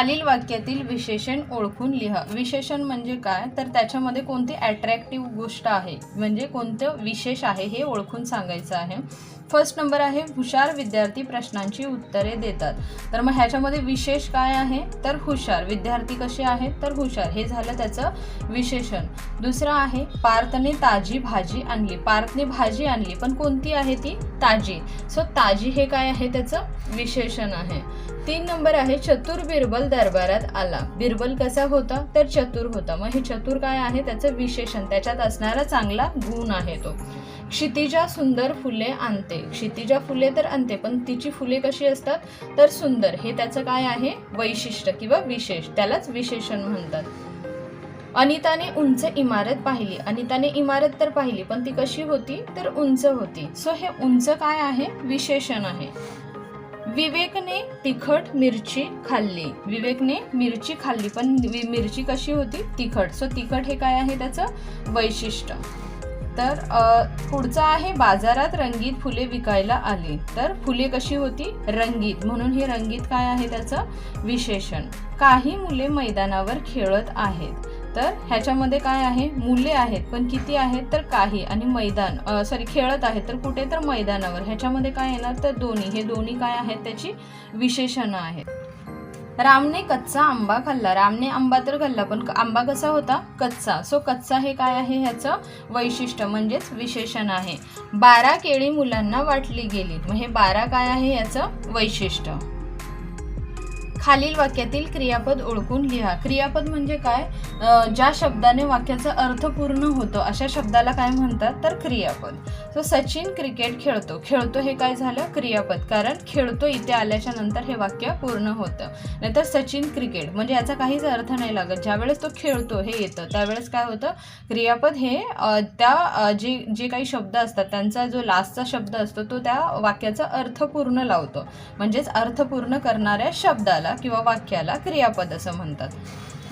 खालील वाक्यातील विशेषण ओळखून लिहा. विशेषण म्हणजे काय? तर त्याच्यामध्ये कोणती ॲट्रॅक्टिव्ह गोष्ट आहे? म्हणजे कोणतं विशेष आहे हे ओळखून सांगायचं आहे. फर्स्ट नंबर आहे हुशार विद्यार्थी प्रश्नांची उत्तरे देतात. तर मग ह्याच्यामध्ये विशेष काय आहे? तर हुशार. विद्यार्थी कसे आहेत? तर हुशार. हे झालं त्याचं विशेषण. दुसरं आहे पार्थने ताजी भाजी आणली. पार्थने भाजी आणली पण कोणती आहे ती? ताजी. सो ताजी हे काय आहे? त्याचं विशेषण आहे. तीन नंबर आहे चतुर बिरबल दरबारात आला. बिरबल कसा होता? तर चतुर होता. मग हे चतुर काय आहे? त्याचं विशेषण. त्याच्यात असणारा चांगला गुण आहे तो. क्षितिजा सुंदर फुले आणते. क्षितिजा फुले तर आणते पण तिची फुले कशी असतात? तर सुंदर. हे त्याचं काय आहे? वैशिष्ट्य किंवा विशेष. त्यालाच विशेषण म्हणतात. अनिताने उंच इमारत पाहिली. अनिताने इमारत तर पाहिली पण ती कशी होती? तर उंच होती. सो हे उंच काय आहे? विशेषण आहे. विवेकने तिखट मिरची खाल्ली. विवेकने मिरची खाल्ली पण वि- मिरची कशी होती? तिखट. सो तिखट हे काय आहे त्याचं? वैशिष्ट्य. तर पुढचा पुढचं आहे बाजारात रंगीत फुले विकायला आली. तर फुले कशी होती? रंगीत. म्हणून हे रंगीत काय आहे त्याचं? विशेषण. काही मुले मैदानावर खेळत आहेत. तर ह्याच्यामध्ये काय आहे? मुले आहेत पण किती आहेत? तर काही. आणि मैदान सॉरी खेळत आहेत. तर कुठे? तर मैदानावर. ह्याच्यामध्ये काय येणार? तर दोन्ही. हे दोन्ही काय आहेत? त्याची विशेषणं आहेत. रामने कच्चा आंबा खाल्ला. रामने आंबा तर खाल्ला पण आंबा कसा होता? कच्चा. सो कच्चा हे काय आहे? ह्याचं वैशिष्ट्य म्हणजेच विशेषण आहे. बारा केळी मुलांना वाटली गेली. मग हे बारा काय आहे? याचं वैशिष्ट्य. खालील वाक्यातील क्रियापद ओळखून लिहा. क्रियापद म्हणजे काय? ज्या शब्दाने वाक्याचा अर्थ पूर्ण होतो अशा शब्दाला काय म्हणतात? तर क्रियापद. सो सचिन क्रिकेट खेळतो. खेळतो हे काय झालं? क्रियापद. कारण खेळतो इथे आल्याच्यानंतर हे वाक्य पूर्ण होतं. नाहीतर सचिन क्रिकेट म्हणजे याचा काहीच अर्थ नाही लागत. ज्यावेळेस तो खेळतो हे येतं. त्यावेळेस काय होतं? क्रियापद हे त्या जे जे काही शब्द असतात त्यांचा जो लास्टचा शब्द असतो तो त्या वाक्याचा अर्थ पूर्ण लावतो. म्हणजेच अर्थ पूर्ण करणाऱ्या शब्दाला किंवा वाक्याला क्रियापद असं म्हणतात.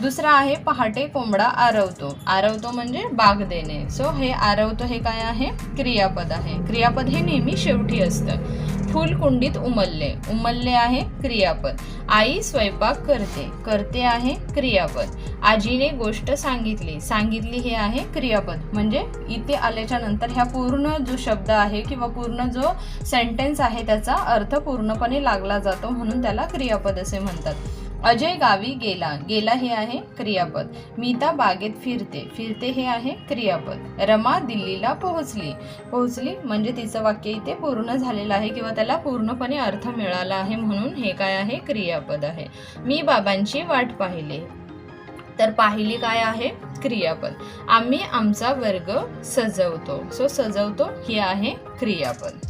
दुसरा आहे पहाटे कोंबडा आरवतो. आरवतो म्हणजे बाग देणे. सो हे आरवतो हे काय आहे? क्रियापद आहे. क्रियापद हे नेहमी शेवटी असतं. फुल कुंडीत उमलले. उमलले आहे क्रियापद. आई स्वयंपाक करते. करते आहे क्रियापद. आजीने गोष्ट सांगितली. सांगितली हे आहे क्रियापद. म्हणजे इथे आल्याच्यानंतर ह्या पूर्ण जो शब्द आहे किंवा पूर्ण जो सेंटेन्स आहे त्याचा अर्थ पूर्णपणे लागला जातो म्हणून त्याला क्रियापद असे म्हणतात. अजय गावी गेला गेला हे आहे क्रियापद. मीता बागेत फिरते फिरते हे आहे क्रियापद. रमा दिल्लीला पोहोचली. पोहोचली म्हणजे तिचं वाक्य इथे पूर्ण झालेलं आहे किंवा त्याला पूर्णपणे अर्थ मिळाला आहे म्हणून हे काय आहे? क्रियापद आहे. मी बाबांची वाट पाहिली. तर पाहिली काय आहे? क्रियापद. आम्ही आमचा वर्ग सजवतो. सो सजवतो हे आहे क्रियापद.